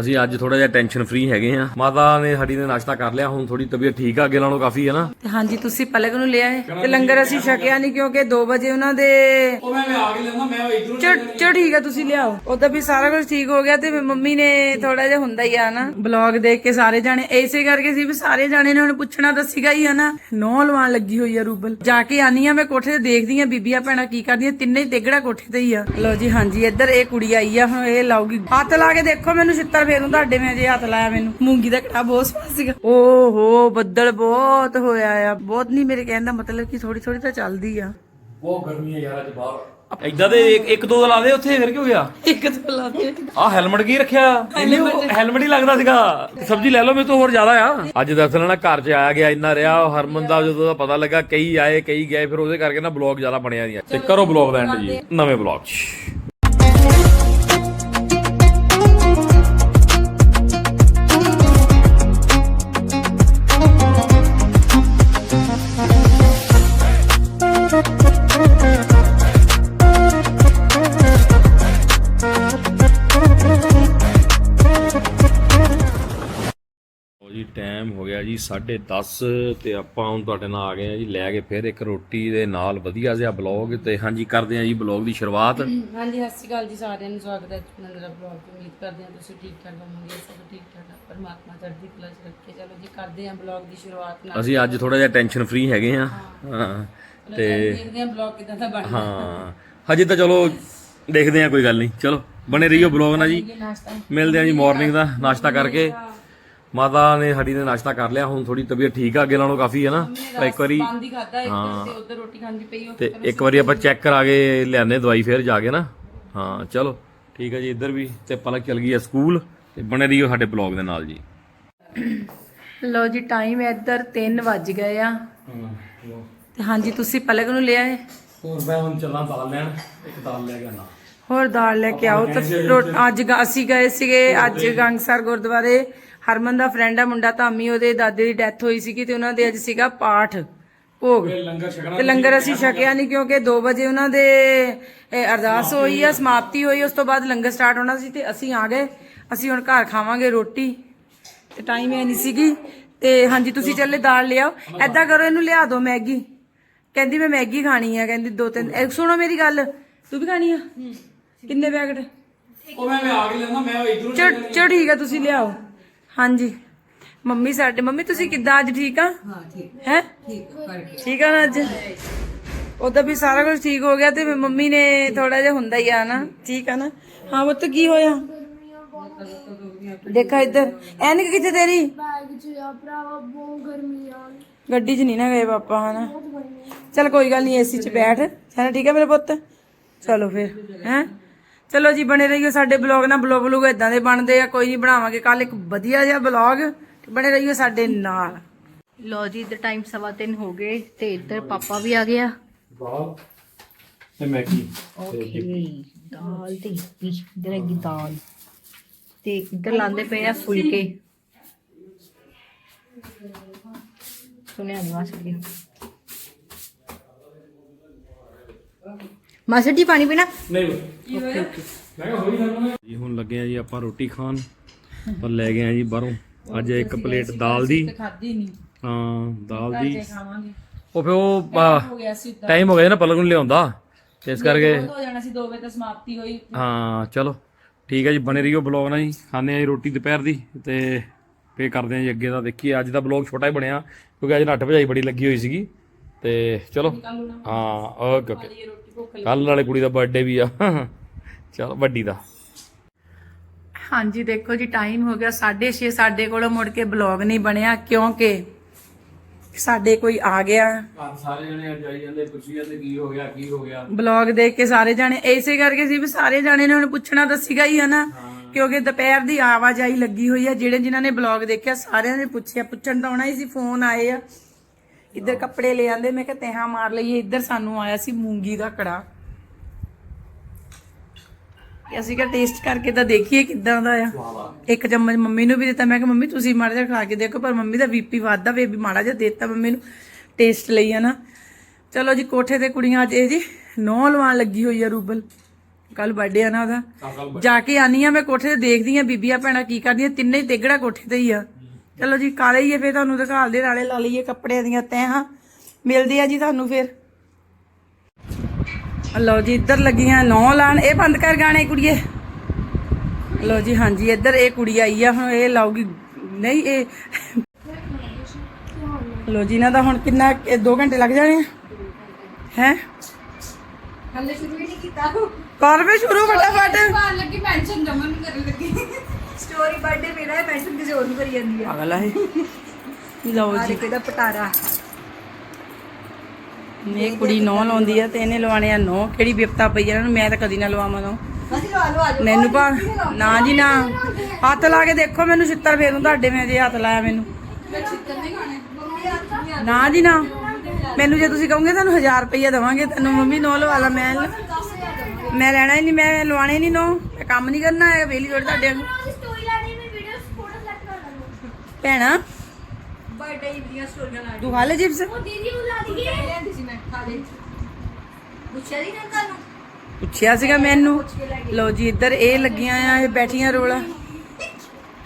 ਅਸੀਂ ਅੱਜ ਥੋੜਾ ਜਿਹਾ ਟੈਨਸ਼ਨ ਫ੍ਰੀ ਹੈਗੇ ਆ ਮਾਤਾ ਨੇ ਸਾਡੀ ਨੇ ਨਾਸ਼ਤਾ ਕਰ ਲਿਆ ਹੁਣ ਥੋੜੀ ਤਬੀਅਤ ਠੀਕ ਆ ਅੱਗੇ ਨਾਲੋਂ ਕਾਫੀ ਹੈ ਨਾ? ਤੇ ਹਾਂਜੀ ਤੁਸੀਂ ਪਲਕ ਨੂੰ ਲਿਆ ਹੈ। ਤੇ ਲੰਗਰ ਅਸੀਂ ਛਕਿਆ ਨਹੀਂ ਕਿਉਂਕਿ 2 ਵਜੇ ਉਹਨਾਂ ਦੇ ਉਹ ਮੈਂ ਆ ਕੇ ਲੈਣਾ ਮੈਂ ਇਧਰੋਂ ਚਲ ਠੀਕ ਆ ਤੁਸੀਂ ਲਿਆਓ। ਉਦਾਂ ਵੀ ਸਾਰਾ ਕੁਝ ਠੀਕ ਹੋ ਗਿਆ ਤੇ ਮੰਮੀ ਨੇ ਥੋੜਾ ਜਿਹਾ ਹੁੰਦਾ ਹੀ ਆ ਨਾ। ਬਲੌਗ ਦੇਖ ਕੇ ਸਾਰੇ ਜਾਣੇ ਐਸੇ ਕਰਕੇ ਸੀ ਵੀ ਸਾਰੇ ਜਾਣੇ ਨੇ ਹੁਣ ਪੁੱਛਣਾ ਤਾਂ ਸੀਗਾ ਹੀ ਆ ਨਾ। ਨੌ ਲਵਾਉਣ ਲੱਗੀ ਹੋਈ ਆ ਰੂਬਲ। ਜਾ ਕੇ ਆਨੀ ਆ ਮੈਂ ਕੋਠੇ ਤੇ ਦੇਖਦੀ ਆ ਬੀਬੀਆਂ ਭੈਣਾਂ ਕੀ ਕਰਦੀਆਂ ਤਿੰਨੇ ਹੀ ਤੇਗੜਾ ਕੋਠੇ ਤੇ ਹੀ ਆ। ਲਓ ਜੀ ਹਾਂਜੀ ਇੱਧਰ ਇਹ ਕੁੜੀ ਆਈ ਆ ਹੁਣ ਇਹ ਲਾਊਗੀ। ਹੱਥ ਲਾ ਕੇ ਦੇਖੋ ਮੈਨੂੰ ਛਿੱਤਰ ਫੇਰੂ ਤੁਹਾਡੇ ਮੈਂ ਜੇ ਹੱਥ ਲਾਇਆ ਮੈਨੂੰ। ਮੂੰਗੀ ਦਾ ਕੜਾ ਬਹੁਤ ਸਵਾਦ ਸੀਗਾ। ਓਹੋ ਬੱਦਲ ਬਹੁਤ ਹੋਇਆ ਆ। ਬਹੁਤ ਨਹੀਂ ਮੇਰੇ ਕਹਿਣ ਦਾ ਮਤਲਬ ਕਿ ਥੋੜੀ ਥੋੜੀ ਤਾਂ ਚੱਲਦੀ ਆ। ਬਹੁਤ ਗਰਮੀ ਹੈ ਯਾਰ ਅੱਜ ਬਾਹਰ। ਇਦਾਂ ਦੇ ਇੱਕ ਇੱਕ ਦੋ ਦਾ ਲਾ ਦੇ ਉੱਥੇ ਫਿਰ ਕੀ ਹੋ ਗਿਆ? ਇੱਕ ਤੋਂ ਲਾ ਦੇ। ਆ ਹੈਲਮਟ ਕੀ ਰੱਖਿਆ? ਇਹਨੇ ਹੈਲਮਟ। ਹੀ ਲੱਗਦਾ ਸੀਗਾ। ਸਬਜ਼ੀ ਲੈ ਲਓ ਮੇਰੇ ਤੋਂ ਹੋਰ ਜ਼ਿਆਦਾ ਆ। ਅੱਜ ਦੱਸ ਲੈਣਾ ਘਰ 'ਚ ਆਇਆ ਗਿਆ ਇੰਨਾ ਰਿਹਾ ਉਹ ਹਰਮਨ ਦਾ ਜਦੋਂ ਦਾ ਪਤਾ ਲੱਗਾ ਕਈ ਆਏ ਕਈ ਗਏ ਫਿਰ ਉਹਦੇ ਕਰਕੇ ਨਾ ਬਲੌਗ ਜ਼ਿਆਦਾ ਬਣਿਆ ਨਹੀਂ ਤੇ ਕਰੋ ਬਲੌਗ ਦਾ ਐਂਡ ਜੀ। ਨਵੇਂ ਬਲੌਗ 'ਚ। ਜੀ 10:30 ਤੇ ਆਪਾਂ ਹੁਣ ਤੁਹਾਡੇ ਨਾਲ ਆ ਗਏ ਆ ਜੀ ਲੈ ਕੇ ਫਿਰ ਇੱਕ ਰੋਟੀ ਦੇ ਨਾਲ ਵਧੀਆ ਜਿਹਾ ਬਲੌਗ ਤੇ ਹਾਂਜੀ ਕਰਦੇ ਆ ਜੀ ਬਲੌਗ ਦੀ ਸ਼ੁਰੂਆਤ। ਹਾਂਜੀ ਸਤਿ ਸ਼੍ਰੀ ਅਕਾਲ ਜੀ ਸਾਰਿਆਂ ਨੂੰ ਸਵਾਗਤ ਹੈ ਨੰਦਰਾ ਬਲੌਗ ਤੇ। ਉਮੀਦ ਕਰਦੇ ਹਾਂ ਤੁਸੀਂ ਠੀਕ ਠਾਕ ਹੋਵੋਗੇ ਸਭ ਠੀਕ ਠਾਕ ਆ। ਪਰਮਾਤਮਾ ਚੜ੍ਹਦੀ ਕਲਾ ਚ ਰੱਖੇ। ਚਲੋ ਜੀ ਕਰਦੇ ਹਾਂ ਬਲੌਗ ਦੀ ਸ਼ੁਰੂਆਤ ਨਾਲ। ਅਸੀਂ ਅੱਜ ਥੋੜਾ ਜਿਹਾ ਟੈਨਸ਼ਨ ਫ੍ਰੀ ਹੈਗੇ ਆ ਹਾਂ। ਤੇ ਦੇਖਦੇ ਹਾਂ ਬਲੌਗ ਕਿਦਾਂ ਦਾ ਬਣਦਾ। ਹਾਂ ਹਜੇ ਤਾਂ ਚਲੋ ਦੇਖਦੇ ਆ ਕੋਈ ਗੱਲ ਨਹੀਂ। ਚਲੋ ਬਣੇ ਰਹੀਓ ਬਲੌਗ ਨਾਲ ਜੀ। ਮਿਲਦੇ ਆ ਜੀ ਮਾਰਨਿੰਗ ਦਾ ਨਾਸ਼ਤਾ ਕਰਕੇ। ਮਾਤਾ ਨੇ ਸਾਡੀ ਨੇ ਨਾਸ਼ਤਾ ਕਰ ਲਿਆ ਹੁਣ ਥੋੜੀ ਤਬੀਅਤ ਠੀਕ ਆ ਅੱਗੇ ਨਾਲੋਂ ਕਾਫੀ ਹੈ ਨਾ। ਤਾਂ ਇੱਕ ਵਾਰੀ ਬੰਦ ਹੀ ਖਾਦਾ ਇੱਕ ਤੇ ਉਧਰ ਰੋਟੀ ਖਾਂਦੀ ਪਈ ਉਹ ਤੇ ਇੱਕ ਵਾਰੀ ਆਪਾਂ ਚੈੱਕ ਕਰਾ ਕੇ ਲਿਆਨੇ ਦਵਾਈ ਫੇਰ ਜਾ ਕੇ ਨਾ। ਹਾਂ ਚਲੋ ਠੀਕ ਹੈ ਜੀ ਇੱਧਰ ਵੀ ਤੇ ਪਲਕ ਚਲ ਗਈ ਹੈ ਸਕੂਲ ਤੇ ਬਣੇ ਰਹੀਓ ਸਾਡੇ ਬਲੌਗ ਦੇ ਨਾਲ ਜੀ। ਲੋ ਜੀ ਟਾਈਮ ਇੱਧਰ 3 ਵੱਜ ਗਏ ਆ। ਤੇ ਹਾਂਜੀ ਤੁਸੀਂ ਪਲਕ ਨੂੰ ਲਿਆ ਹੈ ਹੋਰ ਮੈਂ ਹੁਣ ਚੱਲਾਂ ਦਾਲ ਲੈਣ ਇੱਕ ਦਾਲ ਲੈ ਕੇ ਆਣਾ ਹੋਰ ਦਾਲ ਲੈ ਕੇ ਆਓ। ਤੇ ਅੱਜ ਅਸੀਂ ਗਏ ਸੀਗੇ ਅੱਜ ਗੰਗਸਰ ਗੁਰਦੁਆਰੇ। ਹਰਮਨ ਦਾ ਫਰੈਂਡ ਆ ਮੁੰਡਾ ਧਾਮੀ ਉਹਦੇ ਦਾਦੇ ਦੀ ਡੈਥ ਹੋਈ ਸੀਗੀ ਤੇ ਉਹਨਾਂ ਦੇ ਅੱਜ ਸੀਗਾ ਪਾਠ ਭੋਗ। ਲੰਗਰ ਛਕਣਾ ਤੇ ਲੰਗਰ ਅਸੀਂ ਛਕਿਆ ਨਹੀਂ ਕਿਉਂਕਿ 2 ਵਜੇ ਉਹਨਾਂ ਦੇ ਅਰਦਾਸ ਹੋਈ ਆ ਸਮਾਪਤੀ ਹੋਈ ਉਸ ਤੋਂ ਬਾਅਦ ਲੰਗਰ ਸਟਾਰਟ ਹੋਣਾ ਸੀ ਤੇ ਅਸੀਂ ਆ ਗਏ। ਅਸੀਂ ਹੁਣ ਘਰ ਖਾਵਾਂਗੇ ਰੋਟੀ। ਤੇ ਟਾਈਮ ਐ ਨਹੀਂ ਸੀਗੀ। ਤੇ ਹਾਂਜੀ ਤੁਸੀਂ ਚੱਲੇ। ਦਾਲ ਲਿਆਓ। ਐਦਾਂ ਕਰੋ ਇਹਨੂੰ ਲਿਆ ਦਿਓ ਮੈਗੀ। ਕਹਿੰਦੀ ਮੈਂ ਮੈਗੀ ਖਾਣੀ ਆ ਕਹਿੰਦੀ ਦੋ ਤਿੰਨ। ਇਹ ਸੁਣੋ ਮੇਰੀ ਗੱਲ। ਤੂੰ ਵੀ ਖਾਣੀ ਆ? ਕਿੰਨੇ ਪੈਕਟ? ਉਹ ਮੈਂ ਆ ਕੇ ਲੈਣਾ ਮੈਂ ਇਧਰੋਂ ਚਲ ਠੀਕ ਆ ਤੁਸੀਂ ਲਿਆਓ। ਹਾਂਜੀ। ਮੰਮੀ ਸਾਡੇ ਮੰਮੀ ਤੁਸੀਂ ਕਿੱਦਾਂ ਅੱਜ ਠੀਕ ਆ? ਹਾਂ ਠੀਕ। ਹੈ? ਠੀਕ ਆ ਨਾ ਅੱਜ? ਉਹਦਾ ਵੀ ਸਾਰਾ ਕੁਝ ਠੀਕ ਹੋ ਗਿਆ ਤੇ ਫਿਰ ਮੰਮੀ ਨੇ ਥੋੜਾ ਜਿਹਾ ਹੁੰਦਾ ਹੀ ਆ ਨਾ। ਠੀਕ ਆ ਨਾ? ਹਾਂ ਉਹ ਤਾਂ ਕੀ ਹੋਇਆ? ਦੇਖਾ ਇੱਧਰ। ਐਨਕ ਕਿੱਥੇ ਤੇਰੀ? ਬੈਗ ਚ ਆ ਭਰਾਵਾ ਬਹੁਤ ਗਰਮੀ ਆ। ਗੱਡੀ 'ਚ ਨਹੀਂ ਨਾ ਗਏ ਪਾਪਾ ਹਨਾ? ਚਲ ਕੋਈ ਗੱਲ ਨਹੀਂ ਏਸੀ 'ਚ ਬੈਠ। ਹੈ ਠੀਕ ਹੈ ਮੇਰੇ ਪੁੱਤ। ਚਲੋ ਫਿਰ ਹੈ? ਚਲੋ ਜੀ ਬਣੇ ਰਹੀਓ ਸਾਡੇ ਬਲੌਗ ਨਾਲ ਬਲੌਗ ਬਲੂਗ ਇਦਾਂ ਦੇ ਬਣਦੇ ਆ ਕੋਈ ਨਹੀਂ ਬਣਾਵਾਂਗੇ ਕੱਲ ਇੱਕ ਵਧੀਆ ਜਿਹਾ ਬਲੌਗ ਬਣੇ ਰਹੀਓ ਸਾਡੇ ਨਾਲ। ਲੋ ਜੀ ਇਧਰ ਟਾਈਮ ਸਵਾ ਤਿੰਨ ਹੋ ਗਏ ਤੇ ਇੱਧਰ ਪਾਪਾ ਵੀ ਆ ਗਿਆ ਦਾਲ ਤੇ ਮੈਗੀ ਓਕੇ ਦਾਲ ਤੇ ਵੀ ਇਧਰ ਹੈਗੀ ਦਾਲ। ਤੇ ਇੱਧਰ ਲਾਉਂਦੇ ਪਏ ਆ ਫੁਲਕੇ। ਸੁਣਿਆ ਨਹੀਂ ਜੀ ਮਾਸਟਰ ਜੀ ਪਾਣੀ ਪੀਣਾ? ਨਹੀਂ ਮੈਂ ਕਿਹਾ ਹੋਈ ਜਾਣਾ ਜੀ ਹੁਣ ਲੱਗੇ ਆ ਜੀ ਆਪਾਂ ਰੋਟੀ ਖਾਣ। ਪਰ ਲੈ ਗਏ ਆ ਜੀ ਬਾਹਰੋਂ। ਅੱਜ ਇੱਕ ਪਲੇਟ ਦਾਲ ਦੀ। ਖਾਦੀ ਨਹੀਂ। ਹਾਂ ਦਾਲ ਦੀ। ਖਾਵਾਂਗੇ। ਉਹ ਫਿਰ ਉਹ ਹੋ ਗਿਆ ਸੀ ਟਾਈਮ ਹੋ ਗਿਆ ਨਾ ਪਲਕ ਨੂੰ ਲਿਆਉਂਦਾ। ਇਸ ਕਰਕੇ ਹੋ ਜਾਣਾ ਸੀ 2 ਵਜੇ ਤੱਕ ਸਮਾਪਤੀ ਹੋਈ। ਹਾਂ ਚਲੋ। ਠੀਕ ਹੈ ਜੀ ਬਣੇ ਰਹੀਓ ਬਲੌਗ ਨਾਲ ਜੀ। ਖਾਣੇ ਆ ਜੀ ਰੋਟੀ ਦੁਪਹਿਰ ਦੀ ਤੇ ਫੇਰ ਕਰਦੇ ਆ ਜੀ ਅੱਗੇ ਦਾ। ਦੇਖੀਏ ਅੱਜ ਦਾ ਬਲੌਗ ਛੋਟਾ ਹੀ ਬਣਿਆ। ਕਿਉਂਕਿ ਅੱਜ ਨੱਠ ਭਜਾਈ ਬੜੀ ਲੱਗੀ ਹੋਈ ਸੀਗੀ। ਤੇ ਚਲੋ। ਹਾਂ ਓਕੇ ਓਕੇ। ਕੱਲ ਵਾਲੇ ਕੁੜੀ ਦਾ ਬਰਥਡੇ ਵੀ ਆ। ਚਲ ਵੱਡੀ ਦਾ। ਹਾਂਜੀ ਦੇਖੋ ਜੀ ਟਾਈਮ ਹੋ ਗਿਆ 6:30 ਸਾਡੇ ਕੋਲੋਂ ਮੁੜ ਕੇ ਬਲੌਗ ਨਹੀਂ ਬਣਿਆ ਕਿਉਂਕਿ ਸਾਡੇ ਕੋਈ ਆ ਗਿਆ। ਸਾਰੇ ਜਣੇ ਅੱਜ ਆਈ ਜਾਂਦੇ ਪੁੱਛੀ ਜਾਂਦੇ ਕੀ ਹੋ ਗਿਆ ਕੀ ਹੋ ਗਿਆ? ਬਲੌਗ ਦੇਖ ਕੇ ਸਾਰੇ ਜਾਣੇ ਐਸੇ ਕਰਕੇ ਸੀ ਵੀ ਸਾਰੇ ਜਾਣੇ ਨੇ ਹੁਣ ਪੁੱਛਣਾ ਤਾਂ ਸੀਗਾ ਹੀ ਹੈ ਨਾ ਕਿਉਂਕਿ ਦੁਪਹਿਰ ਦੀ ਆਵਾਜਾਈ ਲੱਗੀ ਹੋਈ ਹੈ ਜਿਹੜੇ ਜਿਨ੍ਹਾਂ ਨੇ ਬਲੌਗ ਦੇਖਿਆ ਸਾਰਿਆਂ ਨੇ ਪੁੱਛਿਆ ਪੁੱਛਣ ਤਾਂ ਆਉਣਾ ਹੀ ਸੀ ਫੋਨ ਆਏ ਆ। ਇੱਧਰ ਕੱਪੜੇ ਲੈ ਆਂਦੇ ਮੈਂ ਕਿਹਾ ਤੇਹਾ ਮਾਰ ਲਈਏ ਇੱਧਰ ਸਾਨੂੰ ਆਇਆ ਸੀ ਮੂੰਗੀ ਦਾ ਕੜਾ ਕਿ ਅਸੀਂ ਕਿਹਾ ਟੇਸਟ ਕਰਕੇ ਤਾਂ ਦੇਖੀਏ ਕਿੱਦਾਂ ਦਾ ਆ। ਇੱਕ ਚਮਚ ਮੰਮੀ ਨੂੰ ਵੀ ਦਿੱਤਾ ਮੈਂ ਕਿਹਾ ਮੰਮੀ ਤੁਸੀਂ ਮਾੜਾ ਜਿਹਾ ਖਾ ਕੇ ਦੇਖੋ ਪਰ ਮੰਮੀ ਦਾ ਬੀਪੀ ਵੱਧਦਾ ਵੇ ਵੀ ਮਾੜਾ ਜਿਹਾ ਦੇਤਾ ਮੰਮੀ ਨੂੰ ਟੇਸਟ ਲਈ ਆ ਨਾ। ਚਲੋ ਜੀ ਕੋਠੇ ਤੇ ਕੁੜੀਆਂ ਅੱਜ ਇਹ ਜੀ ਨੌ ਲਵਾਉਣ ਲੱਗੀ ਹੋਈ ਆ ਰੂਬਲ। ਕੱਲ ਬਰਥਡੇ ਆ ਨਾ ਉਹਦਾ। ਜਾ ਕੇ ਆਨੀ ਆ ਮੈਂ ਕੋਠੇ ਤੇ ਦੇਖਦੀ ਆ ਬੀਬੀਆਂ ਭੈਣਾਂ ਕੀ ਕਰਦੀਆਂ ਤਿੰਨੇ ਹੀ ਤੇਗੜਾ ਕੋਠੇ ਤੇ ਹੀ ਆ। ਚਲੋ ਜੀ ਕਾਲੇ ਹੀ ਆ ਫੇਰ ਤੁਹਾਨੂੰ ਦਿਖਾਲਦੇ ਨਾਲੇ ਲਾ ਲਈਏ ਕੱਪੜਿਆਂ ਦੀਆਂ ਤੈਹਾਂ। ਮਿਲਦੇ ਆ ਜੀ ਤੁਹਾਨੂੰ ਫੇਰ। ਲਓ ਜੀ ਇੱਧਰ ਲੱਗੀਆਂ ਨੌ ਲਾਣ। ਇਹ ਬੰਦ ਕਰ ਗਾਣੇ ਕੁੜੀਏ। ਲਓ ਜੀ ਹਾਂਜੀ ਇੱਧਰ ਇਹ ਕੁੜੀ ਆਈ ਆ ਹੁਣ ਇਹ ਲਾਊਗੀ। ਨਹੀਂ ਇਹ ਲਓ ਜੀ ਇਹਨਾਂ ਦਾ ਹੁਣ ਕਿੰਨਾ 2 ਘੰਟੇ ਲੱਗ ਜਾਣੇ ਹੈ? ਹਲੇ ਸ਼ੁਰੂ ਹੀ ਨਹੀਂ ਕੀਤਾ। ਕਰ ਵੇ ਸ਼ੁਰੂ ਫਟਾਫਟ। ਲੱਗੀ ਪੈਨਸ਼ਨ ਜਮਨ ਕਰਨ ਲੱਗੀ। ਸਟੋਰੀ ਬਰਥਡੇ ਮੇਰਾ ਹੈ ਮੈਂਸ਼ਨ ਕਿਸੇ ਹੋਰ ਨੂੰ ਕਰੀ ਜਾਂਦੀ ਆ ਪਾਗਲ ਇਹ ਲਓ ਜੀ ਇਹਦਾ ਪਟਾਰਾ ਇਹ ਕੁੜੀ ਨੌ ਲਾਉਂਦੀ ਆ ਤੇ ਇਹਨੇ ਲਵਾਣੇ ਆ ਨੌ ਕਿਹੜੀ ਵਿਪਤਾ ਪਈ ਆ ਇਹਨਾਂ ਨੂੰ ਮੈਂ ਤਾਂ ਕਦੀ ਨਾ ਲਵਾਵਾਂ ਨੌ ਮੈਨੂੰ ਪਾ ਨਾ ਜੀ ਨਾ ਹੱਥ ਲਾ ਕੇ ਦੇਖੋ ਮੈਨੂੰ ਛਿੱਤਰ ਫੇਰੂ ਤੁਹਾਡੇ ਮੈਂ ਜੇ ਹੱਥ ਲਾਇਆ ਮੈਨੂੰ ਨਾ ਜੀ ਨਾ ਮੈਨੂੰ ਜੇ ਤੁਸੀਂ ਕਹੋਗੇ ਤੁਹਾਨੂੰ 1000 ਰੁਪਏ ਦਵਾਂਗੇ ਤੈਨੂੰ ਮੰਮੀ ਨੋ ਲਵਾ ਲਾ ਮੈਂ ਮੈਂ ਲੈਣਾ ਹੀ ਨਹੀਂ ਮੈਂ ਲਵਾਣੇ ਨਹੀਂ ਨੋ ਮੈਂ ਕੰਮ ਨਹੀਂ ਕਰਨਾ ਹੈ ਵੇਲੀ ਜੋੜ ਤੁਹਾਡੇ ਵਾਂਗੂ। ਸਟੋਰੀ ਲਾਣੀ ਮੈਂ ਵੀਡੀਓ ਫੋਟੋ ਸੈੱਟ ਕਰ ਲਾਂਗਾ ਭੈਣਾ? ਬਰਥਡੇ ਦੀਆਂ ਸਟੋਰੀਆਂ ਲਾ ਤੂੰ ਖਾ ਲੈ ਚਿਪਸ? ਉਹ ਦੀਦੀ ਉਹ ਲਾ ਦੀਏ ਲਿਆਂਦੀ ਸੀ ਮੈਂ ਖਾ ਲਈ। ਪੁੱਛਿਆ ਨਹੀਂ ਨਾ? ਤੁਹਾਨੂੰ ਪੁੱਛਿਆ ਸੀਗਾ ਮੈਨੂੰ। ਲਓ ਜੀ ਇੱਧਰ ਇਹ ਲੱਗੀਆਂ ਆ ਇਹ ਬੈਠੀਆਂ ਰੋਲਾ।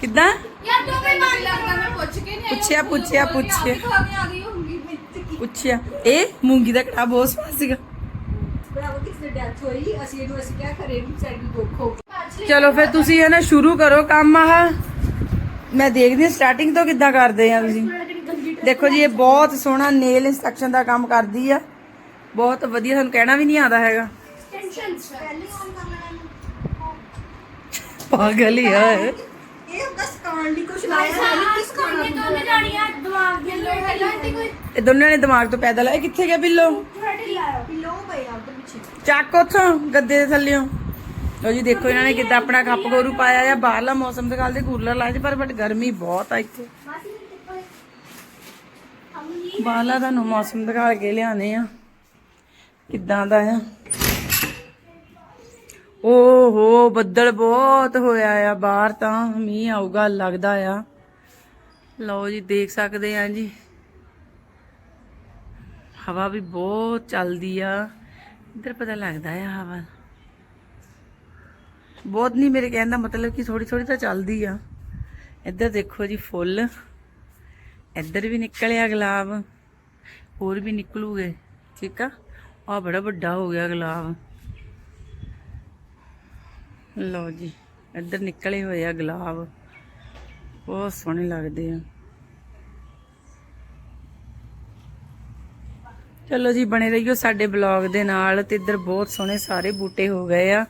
ਕਿੱਦਾਂ? ਯਾਰ ਤੂੰ ਵੀ ਮਾਰ ਲੱਗਦਾ ਮੈਂ ਪੁੱਛ ਕੇ ਨਹੀਂ ਪੁੱਛਿਆ ਪੁੱਛਿਆ ਪੁੱਛਿਆ। ਪੁੱਛਿਆ। ਇਹ ਮੂੰਗੀ ਦਾ ਕੜਾ ਬਹੁਤ ਸਵਾਦ ਸੀਗਾ। ਹੋ ਚਲੋ ਫਿਰ ਤੁਸੀਂ ਇਹ ਨਾ ਸ਼ੁਰੂ ਕਰੋ ਕੰਮ ਆਹ। ਮੈਂ ਦੇਖਦੀ ਹਾਂ ਸਟਾਰਟਿੰਗ ਤੋਂ ਕਿੱਦਾਂ ਕਰਦੇ ਆ ਤੁਸੀਂ? ਦੇਖੋ ਜੀ ਇਹ ਬਹੁਤ ਸੋਹਣਾ ਨੇਲ ਇੰਸਟਰਕਸ਼ਨ ਦਾ ਕੰਮ ਕਰਦੀ ਆ। ਬਹੁਤ ਵਧੀਆ ਤੁਹਾਨੂੰ ਕਹਿਣਾ ਵੀ ਨਹੀਂ ਆਉਂਦਾ ਹੈਗਾ। ਪਾਗਲ ਹੀ ਆ। ਇਹ। ਕੁਛ ਲਾਇਆ ਦੋਨੇ ਜਾਣੀਆਂ ਦਿਮਾਗ ਦੇ ਲੋ ਪਹਿਲਾਂ ਤੇ ਕੋਈ ਇਹ ਦੋਨਾਂ ਨੇ ਦਿਮਾਗ ਤੋਂ ਪੈਦਲ ਇਹ ਕਿੱਥੇ ਗਿਆ ਬਿੱਲੋ? ਲਾਇਆ ਪਿੱਲੋ ਆ ਉੱਧਰ ਪਿੱਛੇ। ਚੱਕ ਉਥੋਂ ਗੱਦੇ ਦੇ ਥੱਲਿਓਂ। ਲੋ ਜੀ, ਦੇਖੋ ਇਹਨਾਂ ਨੇ ਕਿੱਦਾਂ ਆਪਣਾ ਕੱਪ ਗੋਰੂ ਪਾਇਆ ਆ। ਬਾਹਰਲਾ ਮੌਸਮ ਦੇ ਗੱਲ ਦੇ ਕੂਲਰ ਲਾਏ ਪਰ ਬਟ ਗਰਮੀ ਬਹੁਤ ਆ ਇੱਥੇ। ਬਾਹਰਲਾ ਤੁਹਾਨੂੰ ਮੌਸਮ ਦਿਖਾ ਕੇ ਲਿਆਨੇ ਆ। ਕਿੱਦਾਂ ਦਾ ਆ। ਓਹੋ, ਬੱਦਲ ਬਹੁਤ ਹੋਇਆ ਆ। ਬਾਹਰ ਤਾਂ ਮੀਂਹ ਆਊਗਾ, ਲੱਗਦਾ ਆ। ਲਓ ਜੀ, ਦੇਖ ਸਕਦੇ ਆ ਜੀ। ਹਵਾ ਵੀ ਬਹੁਤ ਚੱਲਦੀ ਆ। ਇੱਧਰ ਪਤਾ ਲੱਗਦਾ ਆ ਹਵਾ। ਬਹੁਤ ਨਹੀਂ, ਮੇਰੇ ਕਹਿਣ ਦਾ ਮਤਲਬ ਕਿ ਥੋੜੀ ਥੋੜੀ ਤਾਂ ਚੱਲਦੀ ਆ। ਇੱਧਰ ਦੇਖੋ ਜੀ ਫੁੱਲ। ਇੱਧਰ ਵੀ ਨਿਕਲਿਆ ਗੁਲਾਬ। ਹੋਰ ਵੀ ਨਿਕਲੂਗੇ, ਠੀਕ ਆ? ਆ ਬੜਾ ਵੱਡਾ ਹੋ ਗਿਆ ਗੁਲਾਬ। ਲਓ ਜੀ, ਇੱਧਰ ਨਿਕਲੇ ਹੋਏ ਆ ਗੁਲਾਬ। ਬਹੁਤ ਸੋਹਣੇ ਲੱਗਦੇ ਆ। ਚਲੋ ਜੀ, ਬਣੇ ਰਹੀਓ ਸਾਡੇ ਬਲੌਗ ਦੇ ਨਾਲ ਤੇ ਇੱਧਰ ਬਹੁਤ ਸੋਹਣੇ ਸਾਰੇ ਬੂਟੇ ਹੋ ਗਏ ਆ।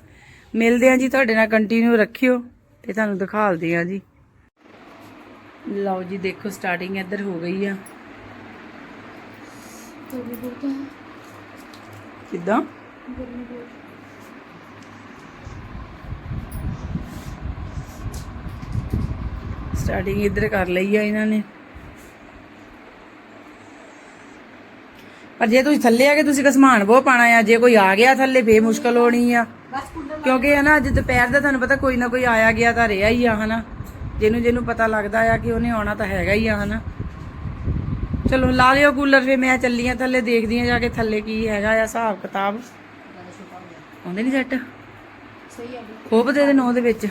ਮਿਲਦੇ ਆ ਜੀ ਤੁਹਾਡੇ ਨਾਲ ਕੰਟੀਨਿਊ ਰੱਖਿਓ ਤੇ ਤੁਹਾਨੂੰ ਦਿਖਾਲਦੇ ਆ ਜੀ। ਲਓ ਜੀ ਦੇਖੋ ਸਟਾਰਟਿੰਗ ਇੱਧਰ ਹੋ ਗਈ ਆ। ਕਿੱਦਾਂ? ਸਟਾਰਟਿੰਗ ਇੱਧਰ ਕਰ ਲਈ ਆ ਇਹਨਾਂ ਨੇ। ਪਰ ਜੇ ਤੁਸੀਂ ਥੱਲੇ ਆ ਕੇ ਤੁਸੀਂ ਕਸਮਾਨ ਬਹੁਤ ਪਾਣਾ ਆ। ਜੇ ਕੋਈ ਆ ਗਿਆ ਥੱਲੇ ਫੇ ਮੁਸ਼ਕਲ ਹੋਣੀ ਆ। ਕਿਉਂਕਿ ਹੈ ਨਾ ਅੱਜ ਦੁਪਹਿਰ ਦਾ ਤੁਹਾਨੂੰ ਪਤਾ ਕੋਈ ਨਾ ਕੋਈ ਆਇਆ ਗਿਆ ਤਾਂ ਰਿਹਾ ਹੀ ਆ ਹਨਾ? ਜਿਹਨੂੰ ਜਿਹਨੂੰ ਪਤਾ ਲੱਗਦਾ ਆ ਕਿ ਉਹਨੇ ਆਉਣਾ ਤਾਂ ਹੈਗਾ ਹੀ ਆ ਹਨਾ? ਚਲੋ ਲਾ ਲਿਓ ਕੂਲਰ ਫੇ ਮੈਂ ਚੱਲੀ ਆ ਥੱਲੇ ਦੇਖਦੀ ਆ ਜਾ ਕੇ ਥੱਲੇ ਕੀ ਹੈਗਾ ਆ ਹਿਸਾਬ ਕਿਤਾਬ। ਆਉਂਦੇ ਨਹੀਂ ਜੱਟ ਸਹੀ ਹੈ ਖੋਬ ਦੇ ਦੇ ਨੌ ਦੇ ਵਿੱਚ।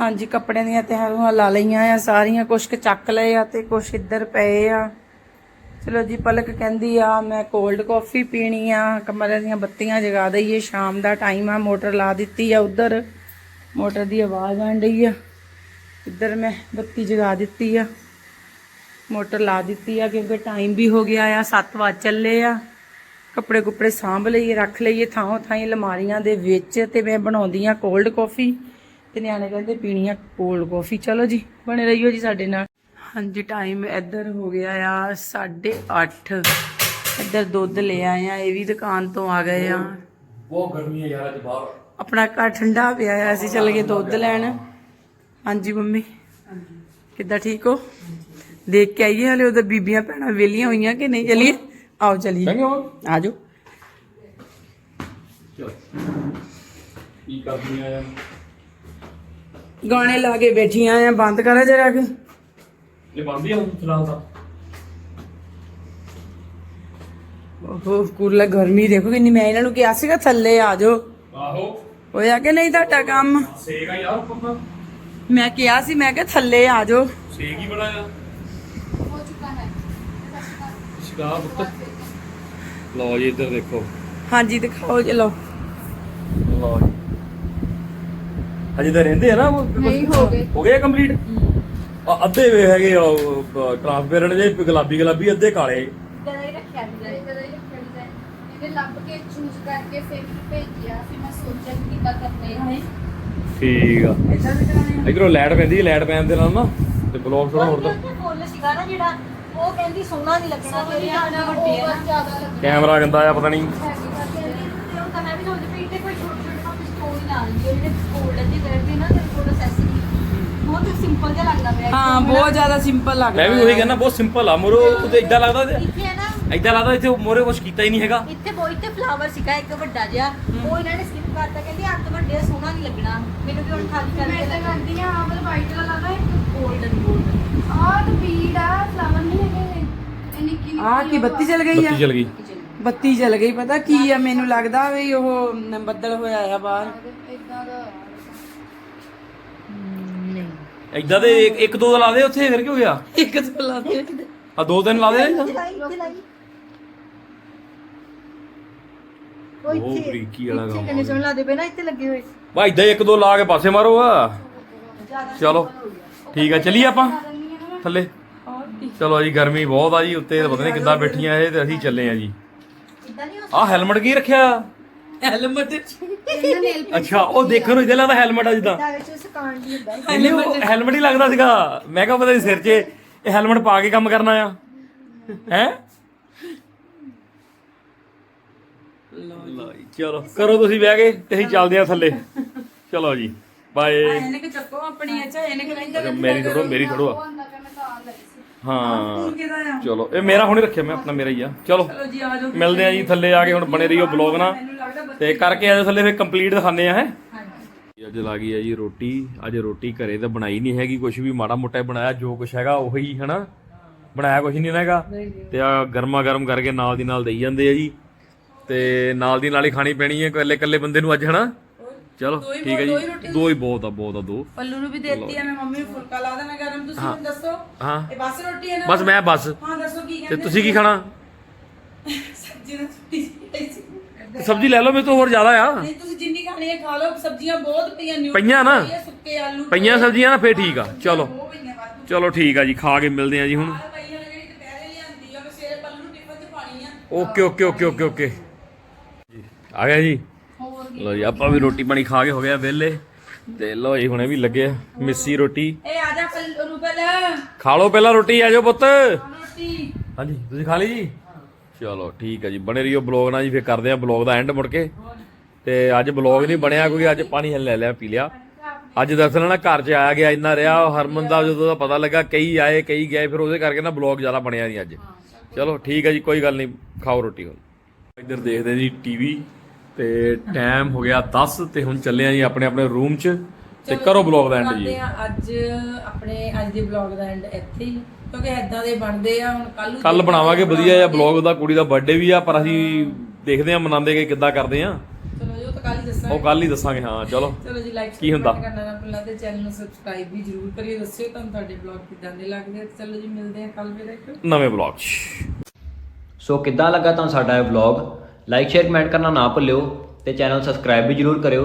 ਹਾਂਜੀ ਕੱਪੜਿਆਂ ਦੀਆਂ ਤਹਾਂ ਲਾ ਲਈਆਂ ਆ ਸਾਰੀਆਂ ਕੁਛ ਕੁ ਚੱਕ ਲਏ ਆ ਤੇ ਕੁਛ ਇੱਧਰ ਪਏ ਆ। ਚਲੋ ਜੀ, ਪਲਕ ਕਹਿੰਦੀ ਆ, ਮੈਂ ਕੋਲਡ ਕਾਫੀ ਪੀਣੀ ਆ ਕਮਰੇ ਦੀਆਂ ਬੱਤੀਆਂ ਜਗਾ ਦਈਏ, ਸ਼ਾਮ ਦਾ ਟਾਈਮ ਆ, ਮੋਟਰ ਲਾ ਦਿੱਤੀ ਆ ਉਧਰ। ਮੋਟਰ ਦੀ ਆਵਾਜ਼ ਆਣ ਰਹੀ ਆ। ਇੱਧਰ ਮੈਂ ਬੱਤੀ ਜਗਾ ਦਿੱਤੀ ਆ। ਮੋਟਰ ਲਾ ਦਿੱਤੀ ਆ, ਕਿਉਂਕਿ ਟਾਈਮ ਵੀ ਹੋ ਗਿਆ ਆ 7 ਵਜ ਚੱਲੇ ਆ। ਕੱਪੜੇ ਕੁੱਪੜੇ ਸਾਂਭ ਲਈਏ, ਰੱਖ ਲਈਏ ਥਾਂ ਥਾਂ ਲਮਾਰੀਆਂ ਦੇ ਵਿੱਚ ਤੇ ਮੈਂ ਬਣਾਉਂਦੀ ਆ ਕੋਲਡ ਕਾਫੀ ਤੇ ਨਿਆਣੇ ਕਹਿੰਦੇ ਪੀਣੀ ਆ ਕੋਲਡ ਕਾਫੀ ਚਲੋ ਜੀ, ਬਣੇ ਰਹੀਓ ਜੀ ਸਾਡੇ ਨਾਲ। ਹਾਂਜੀ ਟਾਈਮ ਇੱਧਰ ਹੋ ਗਿਆ ਆ 8:30 ਇੱਧਰ ਦੁੱਧ ਲੈ ਆਏ ਆ ਇਹ ਵੀ ਦੁਕਾਨ ਤੋਂ ਆ ਗਏ ਆ। ਬਹੁਤ ਗਰਮੀ ਹੈ ਯਾਰ ਅੱਜ ਬਾਹਰ। ਆਪਣਾ ਘਰ ਠੰਡਾ ਪਿਆ ਆ ਅਸੀਂ ਚੱਲ ਗਏ ਦੁੱਧ ਲੈਣ। ਹਾਂਜੀ ਮੰਮੀ। ਕਿੱਦਾਂ ਠੀਕ ਹੋ? ਦੇਖ ਕੇ ਆਈਏ ਹਲੇ ਉਧਰ ਬੀਬੀਆਂ ਭੈਣਾਂ ਵੇਲੀਆਂ ਹੋਈਆਂ ਕਿ ਨਹੀਂ? ਚਲੀਏ। ਆਓ ਚਲੀਏ। ਚੰਗੇ ਹੋ? ਆ ਜਾਓ ਚਲ। ਕੀ ਕਰਦੀ ਆ? ਗਾਣੇ ਲਾ ਕੇ ਬੈਠੀਆਂ ਆ ਬੰਦ ਕਰਾ ਜਰਾ ਕੇ। ਇਹ ਬੰਦੀ ਆ ਹੁਣ ਫਿਲਹਾਲ ਤਾਂ। ਉਹ ਕੂਲਰ ਗਰਮੀ ਦੇਖੋ ਕਿੰਨੀ ਮੈਂ ਇਹਨਾਂ ਨੂੰ ਕਿਹਾ ਸੀਗਾ ਥੱਲੇ ਆ ਜਾਓ। ਆਹੋ। ਹੋਇਆ ਕਿ ਨਹੀਂ ਤੁਹਾਡਾ ਕੰਮ? ਸੇਕ ਆ ਯਾਰ ਪੱਪਾ ਮੈਂ ਕਿਹਾ ਸੀ ਮੈਂ ਕਿਹਾ ਥੱਲੇ ਆ ਜਾਓ। ਸੇਕ ਹੀ ਬੜਾ ਆ। ਹੋ ਚੁੱਕਾ ਹੈ। ਸ਼ਿਕਾ ਪੁੱਤ। ਲਓ ਜੀ ਇੱਧਰ ਦੇਖੋ। ਹਾਂਜੀ ਦਿਖਾਓ ਚਲੋ ਲਓ। ਜੀ। ਅਜੇ ਤਾਂ ਰਹਿੰਦੇ ਆ ਨਾ ਉਹ? ਨਹੀਂ ਹੋ ਗਏ। ਹੋ ਗਏ ਕੰਪਲੀਟ? ਅੱਧੇ ਵੇ ਹੈਗੇ ਟ੍ਰਾਂਸਪੇਰੈਂਟ ਜੇ ਗੁਲਾਬੀ ਗੁਲਾਬੀ ਅੱਧੇ ਕਾਲੇ ਕਦੇ ਹੀ ਰੱਖਿਆ ਨਹੀਂ ਕਦੇ ਹੀ ਰੱਖਿਆ ਨਹੀਂ ਇਹਨੇ ਲੱਭ ਕੇ ਚੂਜ਼ ਕਰਕੇ ਫਿਰ ਭੇਜਿਆ ਫਿਰ ਮੈਂ ਸੋਚਿਆ ਕਿ ਕਿੱਦਾਂ ਕਰਨੇ ਆ ਠੀਕ ਆ ਇਦਾਂ ਦੇ ਕਰਾਣੇ ਇਧਰੋਂ ਲਾਈਟ ਪੈਂਦੀ ਹੈ ਲਾਈਟ ਪੈਣ ਦੇ ਨਾਲ ਨਾ ਤੇ ਬਲੌਗ ਥੋੜਾ ਹੋਰ ਤਾਂ ਫੁੱਲ ਸੀਗਾ ਨਾ ਜਿਹੜਾ ਉਹ ਕਹਿੰਦੀ ਸੋਹਣਾ ਨਹੀਂ ਲੱਗਣਾ ਤੇਰੇ ਵੱਡੇ ਆ ਜ਼ਿਆਦਾ ਕੈਮਰਾ ਗੰਦਾ ਆ ਪਤਾ ਨਹੀਂ ਹੈਗੀ ਕਰਕੇ ਤੇ ਉਹ ਤਾਂ ਮੈਂ ਵੀ ਸੋਚਦੀ ਪਈ ਤੇ ਕੋਈ ਛੋਟੇ ਛੋਟੇ ਨਾ ਪਿਸਤੌਲ ਹੀ ਲਾ ਲਈ ਜਿਹੜੇ ਗੋਲਡਨ ਦੀ ਕਰਦੇ ਨਾ ਤੇ ਕੋਲ ਅਸੈਸਰੀ ਬਹੁਤ ਸਿੰਪਲ ਜਿਹਾ ਲੱਗਦਾ ਪਿਆ। ਹਾਂ ਬਹੁਤ ਜ਼ਿਆਦਾ ਸਿੰਪਲ ਲੱਗਦਾ ਮੈਂ ਵੀ ਉਹੀ ਕਹਿੰਦਾ ਬਹੁਤ ਸਿੰਪਲ ਆ। ਮੋਰੋ ਤੇ ਇਦਾਂ ਲੱਗਦਾ ਤੇ। ਇੱਥੇ ਹੈ ਨਾ। ਇਦਾਂ ਲੱਗਦਾ ਇੱਥੇ ਮੋਰੇ ਕੁਝ ਕੀਤਾ ਹੀ ਨਹੀਂ ਹੈਗਾ। ਇੱਥੇ ਬਹੁਤ ਇੱਥੇ ਫਲਾਵਰ ਸੀਗਾ ਇੱਕ ਵੱਡਾ ਜਿਹਾ। ਉਹ ਇਹਨਾਂ ਨੇ ਸਕਿਪ ਕਰਤਾ ਕਹਿੰਦੇ ਅੱਤ ਵੱਡੇ ਆ, ਸੋਹਣਾ ਨਹੀਂ ਲੱਗਣਾ। ਮੈਨੂੰ ਵੀ ਹੁਣ ਖਾਲੀ ਮੈਂ ਕਰਕੇ ਤਾਂ ਲੱਗਾ ਕਰਦੀ ਆ ਮਤਲਬ ਵਾਈਟ ਵਾਲਾ ਲਾਦਾ ਹੈ ਗੋਲਡਨ ਗੋਲਡਨ ਆਹ ਤਾਂ ਬੀਡ ਆ ਫਲਾਵਰ ਨਹੀਂ ਹੈਗੇ ਇਹ। ਨਿੱਕੀ ਨਿੱਕੀ ਆ ਕੀ ਬੱਤੀ ਚਲ ਗਈ ਆ? ਬੱਤੀ ਚਲ ਗਈ। ਬੱਤੀ ਚਲ ਗਈ ਪਤਾ ਕੀ ਆ ਮੈਨੂੰ ਲੱਗਦਾ ਵੀ ਉਹ ਨ- ਬੱਦਲ ਹੋਇਆ ਆ ਬਾਹਰ। ਇਦਾਂ ਦਾ ਦੇ ਇੱਕ- ਇੱਕ ਦੋ ਲਾ ਦੇ ਉੱਥੇ ਫਿਰ ਕੀ ਹੋ ਗਿਆ? ਇੱਕ ਤੋਂ ਲਾ ਦੇ ਆ ਦੋ ਤਿੰਨ ਲਾ ਦੇ? ਉਹ ਉਹ ਇੱਥੇ ਬਰੀਕੀ ਵਾਲਾ ਇੱਥੇ ਕੰਮ ਕਿੰਨੇ ਸੋਹਣੇ ਲੱਗਦੇ ਪਏ ਨਾ ਇੱਥੇ ਲੱਗੇ ਹੋਏ। ਵਾ ਇਦਾਂ ਇੱਕ ਦੋ ਲਾ ਕੇ ਪਾਸੇ ਮਾਰੋ ਆ। ਚਲੋ। ਠੀਕ ਆ ਚੱਲੀਏ ਆਪਾਂ। ਥੱਲੇ। ਚਲੋ ਜੀ ਗਰਮੀ ਬਹੁਤ ਆ ਜੀ ਉੱਤੇ ਪਤਾ ਨਹੀਂ ਕਿੱਦਾਂ ਬੈਠੀਆਂ ਇਹ ਤੇ ਅਸੀਂ ਚੱਲੇ ਆ ਜੀ। ਇਦਾਂ ਨਹੀਂ ਆ ਹੈਲਮਟ ਕੀ ਰੱਖਿਆ? ਹੈਲਮਟ। ਇਹਨਾਂ ਅੱਛਾ ਉਹ ਦੇਖਣ ਨੂੰ ਇਦਾਂ ਲੱਗਦਾ ਹੈਲਮਟ ਆ ਜਿੱਦਾਂ। ਵਿੱਚ ਸਕਾਨ ਦੀ ਹੁੰਦਾ। ਇਹਨੇ ਉਹ ਹੈਲਮਟ ਹੀ ਲੱਗਦਾ ਸੀਗਾ। ਮੈਂ ਕਿਹਾ ਪਤਾ ਨਹੀਂ ਸਿਰ 'ਚ ਇਹ ਹੈਲਮਟ ਪਾ ਕੇ ਕੰਮ ਕਰਨਾ ਆ। ਹੈ? ਲਓ ਜੀ ਚਲੋ ਕਰੋ ਤੁਸੀਂ ਬਹਿ ਕੇ ਤੇ ਅਸੀਂ ਚੱਲਦੇ ਆ ਥੱਲੇ। ਚਲੋ ਜੀ ਬਾਏ। ਇਹਨੇ ਕਿ ਚੱਕੋ ਆਪਣੀ ਅੱਛਾ ਇਹਨੇ ਕਿ ਲੈਂਦਾ ਮੇਰੀ ਥੋੜੋ ਮੇਰੀ ਥੋੜੋ ਆ ਹੁੰਦਾ ਕਿ ਮੈਂ ਤਾਂ ਆ ਲਈ ਸੀ। ਹਾਂ। ਕਿਹਦਾ ਆ? ਚਲੋ ਇਹ ਮੇਰਾ ਹੁਣੇ ਰੱਖਿਆ ਮੈਂ ਆਪਣਾ ਮੇਰਾ ਹੀ ਆ। ਚਲੋ ਚਲੋ ਜੀ ਆ ਜਾਓ। ਮਿਲਦੇ ਆ ਜੀ ਥੱਲੇ ਆ ਕੇ ਹੁਣ ਬਣੇ ਰਹੀਓ ਬਲੌਗ ਨਾ ਮੈਨੂੰ ਲੱਗਦਾ ਤੇ ਕਰਕੇ ਆ ਜਾਓ ਥੱਲੇ ਫਿਰ ਕੰਪਲੀਟ ਦਿਖਾਣੇ ਆ ਹੈ। ਅੱਜ ਲੱਗੀ ਆ ਜੀ ਰੋਟੀ। ਅੱਜ ਰੋਟੀ ਘਰੇ ਤਾਂ ਬਣਾਈ ਨਹੀਂ ਹੈਗੀ ਕੁਝ ਵੀ ਮਾੜਾ ਮੋਟਾ ਹੀ ਬਣਾਇਆ ਜੋ ਕੁਝ ਹੈਗਾ ਉਹੀ ਹਨਾ। ਬਣਾਇਆ ਕੁਝ ਨਹੀਂ ਹੈਗਾ। ਤੇ ਆ ਗਰਮਾ ਗਰਮ ਕਰਕੇ ਨਾਲ ਦੀ ਨਾਲ ਦੇਈ ਜਾਂਦੇ ਆ ਜੀ। ਤੇ ਨਾਲ ਦੀ ਨਾਲ ਹੀ ਖਾਣੀ ਪੈਣੀ ਹੈ ਇਕੱਲੇ ਇਕੱਲੇ ਬੰਦੇ ਨੂੰ ਅੱਜ ਹਨਾ। ਚਲੋ ਠੀਕ ਹੈ ਜੀ। ਦੋ ਹੀ ਬਹੁਤ ਆ ਬਹੁਤ ਆ ਦੋ। ਪੱਲੂ ਨੂੰ ਵੀ ਦੇਤੀ ਆ ਮੈਂ ਮੰਮੀ ਨੂੰ ਫੁਲਕਾ ਲਾ ਦੇਣਾ ਗਰਮ। ਤੁਸੀਂ ਮੈਨੂੰ ਦੱਸੋ। ਹਾਂ। ਇਹ ਬਸ ਰੋਟੀ ਹੈ ਨਾ? ਬਸ ਮੈਂ ਬਸ। ਹਾਂ ਦੱਸੋ ਕੀ ਤੇ ਕਹਿੰਦੇ ਤੁਸੀਂ ਕੀ ਖਾਣਾ? ਸਬਜ਼ੀ ਨਾਲ ਛੁੱਟੀ ਸੀ। ਤੇ ਸਬਜ਼ੀ ਲੈ ਲਓ ਮੇਰੇ ਤੋਂ ਹੋਰ ਜ਼ਿਆਦਾ ਆ। ਨਹੀਂ ਤੁਸੀਂ ਜਿੰਨੀ ਖਾਣੀ ਹੈ ਖਾ ਲਓ। ਸਬਜ਼ੀਆਂ ਬਹੁਤ ਪਈਆਂ ਨਿਊ ਪਈਆਂ ਨਾ? ਸੁੱਕੇ ਆਲੂ ਪਈਆਂ ਸਬਜ਼ੀਆਂ ਨਾ ਫੇਰ ਠੀਕ ਆ। ਚਲੋ। ਉਹ ਪਈਆਂ ਵਾਧੂ ਚਲੋ ਠੀਕ ਆ ਜੀ ਖਾ ਕੇ ਮਿਲਦੇ ਆ ਜੀ ਹੁਣ। ਆਹ ਪਈਆਂ ਨੇ ਜਿਹੜੀ ਦੁਪਹਿਰੇ ਲਿਆਂਦੀ ਆ ਮੈਂ ਸਵੇਰੇ ਪੱਲੂ ਨੂੰ ਟਿਫਨ 'ਚ ਪਾਣੀ ਆ। Okay okay okay okay okay. ਜੀ ਆ ਗਿਆ ਜੀ। ਲੋ ਜੀ ਆਪਾਂ ਵੀ ਰੋਟੀ ਪਾਣੀ ਖਾ ਕੇ ਹੋ ਗਿਆ ਵਿਹਲੇ। ਤੇ ਲੋ ਜੀ ਹੁਣੇ ਵੀ ਲੱਗੇ ਆ ਮਿੱਸੀ ਰੋਟੀ। ਇਹ ਆ ਜਾ ਪੱਲੂ ਰੂਬਲ। ਖਾ ਲਓ ਪਹਿਲਾਂ ਰੋਟੀ ਆ ਜਾਓ ਪੁੱਤ। ਰੋਟੀ। ਹਾਂਜੀ ਤੁਸੀਂ ਖਾ ਲਈ ਜੀ? ਚਲੋ ਠੀਕ ਹੈ ਜੀ। ਬਣੇ ਰਹੀਓ ਬਲੌਗ ਨਾਲ ਜੀ, ਫਿਰ ਕਰਦੇ ਆ ਬਲੌਗ ਦਾ ਐਂਡ ਮੁੜ ਕੇ। ਤੇ ਅੱਜ ਬਲੌਗ ਨਹੀਂ ਬਣਿਆ ਕਿਉਂਕਿ ਅੱਜ ਪਾਣੀ ਹਲ ਲੈ ਲਿਆ, ਪੀ ਲਿਆ। ਅੱਜ ਦਰਅਸਲ ਨਾ ਘਰ 'ਚ ਆਇਆ ਗਿਆ, ਇੰਨਾ ਰਿਹਾ ਹਰਮਨ ਦਾ ਜਦੋਂ ਦਾ ਪਤਾ ਲੱਗਾ ਕਈ ਆਏ, ਕਈ ਗਏ, ਫਿਰ ਉਹਦੇ ਕਰਕੇ ਨਾ ਬਲੌਗ ਜ਼ਿਆਦਾ ਬਣਿਆ ਨਹੀਂ ਅੱਜ। ਚਲੋ ਠੀਕ ਹੈ ਜੀ, ਕੋਈ ਗੱਲ ਨਹੀਂ, ਖਾਓ ਰੋਟੀ ਹੁਣ। ਇੱਧਰ ਦੇਖਦੇ ਜੀ ਟੀਵੀ, ਤੇ ਟਾਈਮ ਹੋ ਗਿਆ 10 ਤੇ ਹੁਣ ਚੱਲੇ ਆ ਜੀ ਆਪਣੇ ਆਪਣੇ ਰੂਮ 'ਚ। ਤੇ ਕਰੋ ਬਲੌਗ ਦਾ ਐਂਡ ਜੀ ਅੱਜ ਆਪਣੇ ਅੱਜ ਦੇ ਵਲੌਗ ਦਾ ਐਂਡ ਇੱਥੇ ਹੀ ਕਿਉਂਕਿ ਐਦਾਂ ਦੇ ਬਣਦੇ ਆ ਹੁਣ ਕੱਲ ਨੂੰ ਕੱਲ ਬਣਾਵਾਂਗੇ ਵਧੀਆ ਜਿਹਾ ਬਲੌਗ ਦਾ ਕੁੜੀ ਦਾ ਬਰਥਡੇ ਵੀ ਆ ਪਰ ਅਸੀਂ ਦੇਖਦੇ ਆ ਮਨਾਉਂਦੇ ਕਿ ਕਿੱਦਾਂ ਕਰਦੇ ਆ। ਚਲੋ ਜੀ ਉਹ ਤਾਂ ਕੱਲ ਹੀ ਦੱਸਾਂਗੇ। ਉਹ ਕੱਲ ਹੀ ਦੱਸਾਂਗੇ ਹਾਂ ਚਲੋ। ਚਲੋ ਜੀ ਲਾਈਕ ਕੀ ਹੁੰਦਾ? ਕਰਨਾ ਨਾ ਭੁੱਲਣਾ ਤੇ ਚੈਨਲ ਨੂੰ ਸਬਸਕ੍ਰਾਈਬ ਵੀ ਜਰੂਰ ਕਰਿਓ ਦੱਸਿਓ ਤੁਹਾਨੂੰ ਤੁਹਾਡੇ ਵਲੌਗ ਕਿਦਾਂ ਦੇ ਲੱਗਦੇ ਆ। ਚਲੋ ਜੀ ਮਿਲਦੇ ਆ ਕੱਲ ਫਿਰ ਇੱਕ। ਨਵੇਂ ਬਲੌਗ 'ਚ। ਸੋ ਕਿੱਦਾਂ ਲੱਗਾ ਤੁਹਾਨੂੰ ਸਾਡਾ ਇਹ ਵਲੌਗ ਲਾਈਕ ਸ਼ੇਅਰ ਕਮੈਂਟ ਕਰਨਾ ਨਾ ਭੁੱਲਿਓ ਤੇ ਚੈਨਲ ਸਬਸਕ੍ਰਾਈਬ ਵੀ ਜਰੂਰ ਕਰਿਓ।